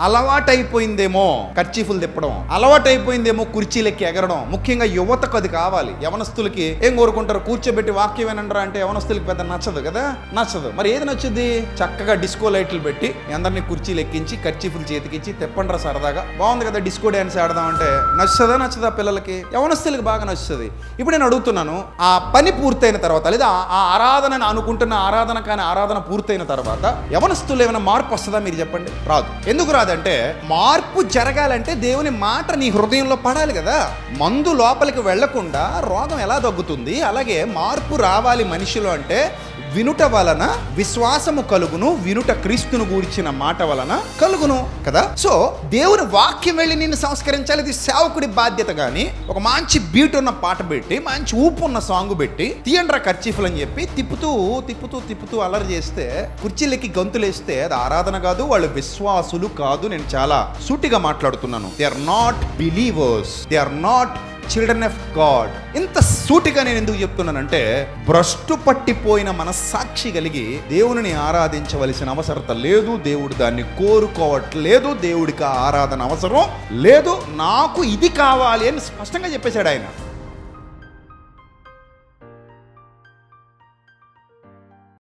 అలవాటైపోయిందేమో కర్చీఫులు తిప్పడం అలవాటైపోయిందేమో కుర్చీలెక్కి ఎగరడం. ముఖ్యంగా యువతకు అది కావాలి. యవనస్తులకి ఏం కోరుకుంటారు? కూర్చోబెట్టి వాక్యం ఏనంటారా అంటే యవనస్తులకి పెద్ద నచ్చదు కదా? నచ్చదు. మరి ఏది నచ్చుద్ది? చక్కగా డిస్కో లైట్లు పెట్టి అందరినీ కుర్చీలు ఎక్కించి కర్చీఫులు చేతికించి తెప్పండ్రా సరదాగా. బాగుంది కదా డిస్కో డ్యాన్స్ ఆడదాం అంటే నచ్చుతుందా నచ్చదా పిల్లలకి? యవనస్తులకి బాగా నచ్చుతుంది. ఇప్పుడు నేను అడుగుతున్నాను ఆ పని పూర్తయిన తర్వాత లేదా ఆ ఆరాధన అనుకుంటున్న ఆరాధన కానీ ఆరాధన పూర్తయిన తర్వాత యవనస్తులు ఏమైనా మార్పు వస్తుందా మీరు చెప్పండి? రాదు. ఎందుకు రాదు? కాదంటే మార్పు జరగాలంటే దేవుని మాట నీ హృదయంలో పడాలి కదా. మందు లోపలికి వెళ్ళకుండా రోగం ఎలా తగ్గుతుంది? అలాగే మార్పు రావాలి మనిషిలో అంటే వినుట వలన విశ్వాసము కలుగును వినుట క్రీస్తును గూర్చిన మాట వలన కలుగును కదా. సో దేవుని వాక్యం వెళ్ళి నిన్ను సంస్కరించాలి. ఇది సేవకుడి బాధ్యత కానీ ఒక మంచి బీట్ ఉన్న పాట పెట్టి మంచి ఊపు ఉన్న సాంగ్ పెట్టి తీయండ్రా ఖర్చీఫులు అని చెప్పి తిప్పుతూ తిప్పుతూ తిప్పుతూ అలరి చేస్తే కుర్చీలకి గంతులేస్తే అది ఆరాధన కాదు వాళ్ళు విశ్వాసులు కాదు. నేను చాలా సూటిగా మాట్లాడుతున్నాను. They are not believers they are not children of God ఇంత సూటిగా నేను ఎందుకు చెప్తున్నానంటే భ్రష్టు పట్టిపోయిన మనస్సాక్షి కలిగి దేవుని ఆరాధించవలసిన అవసరత లేదు. దేవుడు దాన్ని కోరుకోవట్లేదు. దేవుడికి ఆరాధన అవసరం లేదు. నాకు ఇది కావాలి అని స్పష్టంగా చెప్పేశాడు ఆయన.